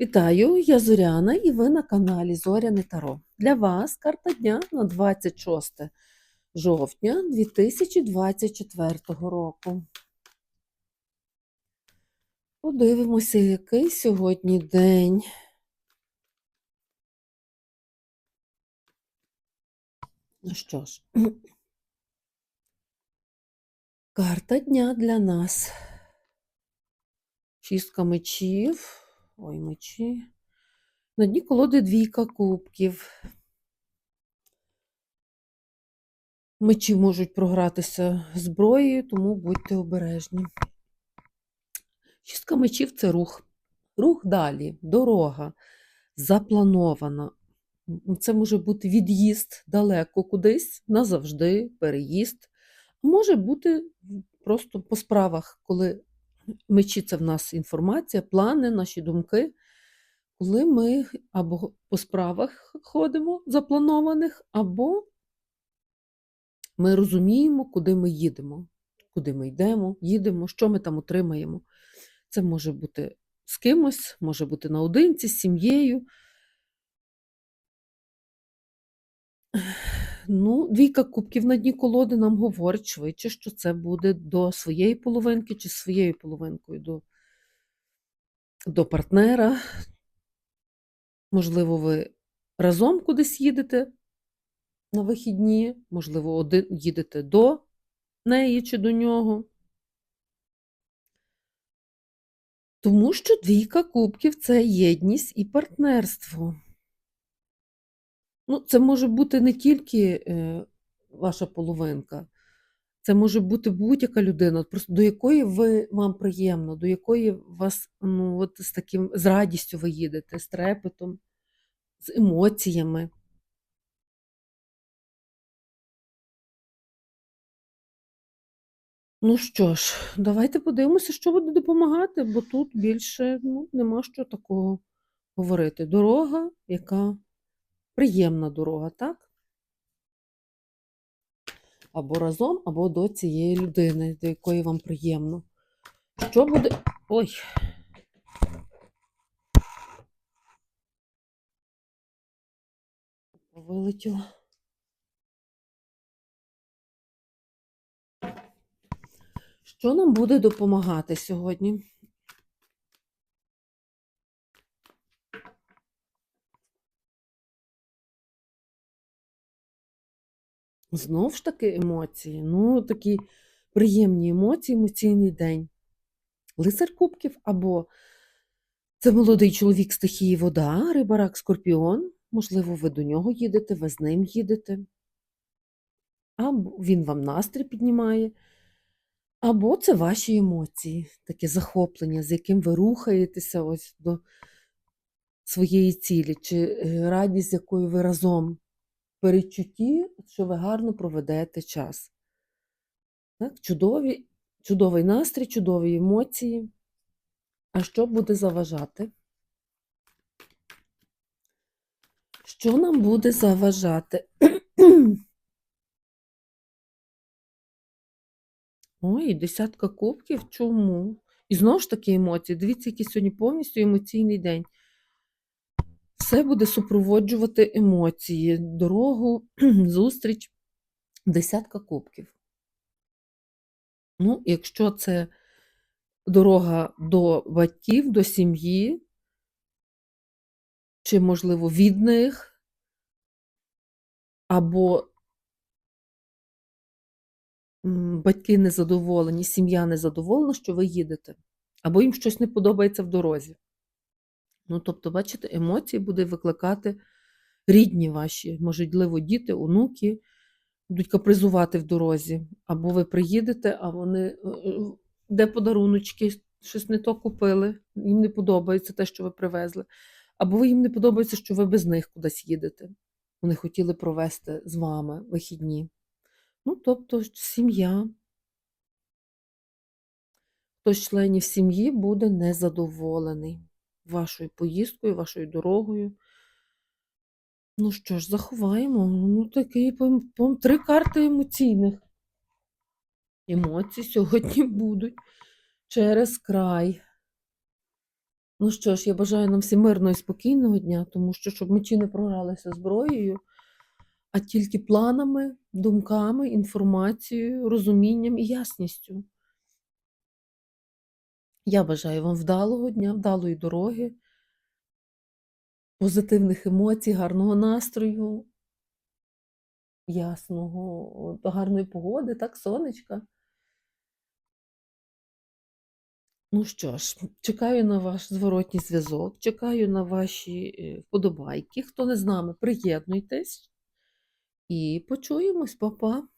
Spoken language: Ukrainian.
Вітаю, я Зоряна, і ви на каналі Зоряне Таро. Для вас карта дня на 26 жовтня 2024 року. Подивимося, який сьогодні день. Ну що ж, карта дня для нас. Шістка мечів. Ой, мечі. На дні колоди двійка кубків. Мечі можуть програтися зброєю, тому будьте обережні. Шістка мечів це рух. Рух далі, дорога запланована. Це може бути від'їзд далеко кудись, назавжди, переїзд. Може бути просто по справах, коли це в нас інформація, плани, наші думки. Коли ми або по справах ходимо запланованих, або ми розуміємо, куди ми їдемо, куди ми йдемо, їдемо, що ми там отримаємо. Це може бути з кимось, може бути наодинці, з сім'єю. Ну, двійка кубків на дні колоди нам говорить швидше, що це буде до своєї половинки чи своєю половинкою до, до партнера. Можливо, ви разом кудись їдете на вихідні, можливо, один їдете до неї чи до нього. Тому що двійка кубків це єдність і партнерство. Ну, це може бути не тільки е, ваша половинка, це може бути будь-яка людина, просто до якої ви вам приємно, до якої вас ну, от з таким з радістю ви їдете, з трепетом, з емоціями. Ну що ж, давайте подивимося, що буде допомагати, бо тут більше ну, нема що такого говорити. Дорога, яка приємна дорога, так? Або разом, або до цієї людини, до якої вам приємно. Що буде. Ой. Вилетіло. Що нам буде допомагати сьогодні? Знов ж таки емоції. Ну, такі приємні емоції, емоційний день. Лицар кубків або це молодий чоловік стихії вода, рибарак скорпіон. Можливо, ви до нього їдете, ви з ним їдете. Або він вам настрій піднімає. Або це ваші емоції, таке захоплення, з яким ви рухаєтеся ось до своєї цілі, чи е, радість, з якою ви разом перечутті, що ви гарно проведете час. Так? Чудові, чудовий настрій, чудові емоції. А що буде заважати? Що нам буде заважати? Ой, десятка кубків. Чому? І знову ж таки емоції. Дивіться, який сьогодні повністю емоційний день. Все буде супроводжувати емоції, дорогу, зустріч, десятка кубків. Ну, якщо це дорога до батьків, до сім'ї, чи, можливо, від них, або батьки незадоволені, сім'я незадоволена, що ви їдете, або їм щось не подобається в дорозі. Ну, тобто, бачите, емоції буде викликати рідні ваші, можливо, діти, онуки будуть капризувати в дорозі. Або ви приїдете, а вони е, е, де подаруночки, щось не то купили, їм не подобається те, що ви привезли. Або їм не подобається, що ви без них кудись їдете. Вони хотіли провести з вами вихідні. Ну, тобто, сім'я. Хтось членів сім'ї буде незадоволений вашою поїздкою, вашою дорогою. Ну що ж, заховаємо. Ну, такий пом- три карти емоційних. Емоції сьогодні будуть через край. Ну що ж, я бажаю нам всім мирного і спокійного дня, тому що щоб мечі не програлися зброєю, а тільки планами, думками, інформацією, розумінням і ясністю. Я бажаю вам вдалого дня, вдалої дороги, позитивних емоцій, гарного настрою, ясного, гарної погоди, так, сонечка. Ну що ж, чекаю на ваш зворотній зв'язок, чекаю на ваші е, вподобайки. Хто не з нами, приєднуйтесь і почуємось, па-па.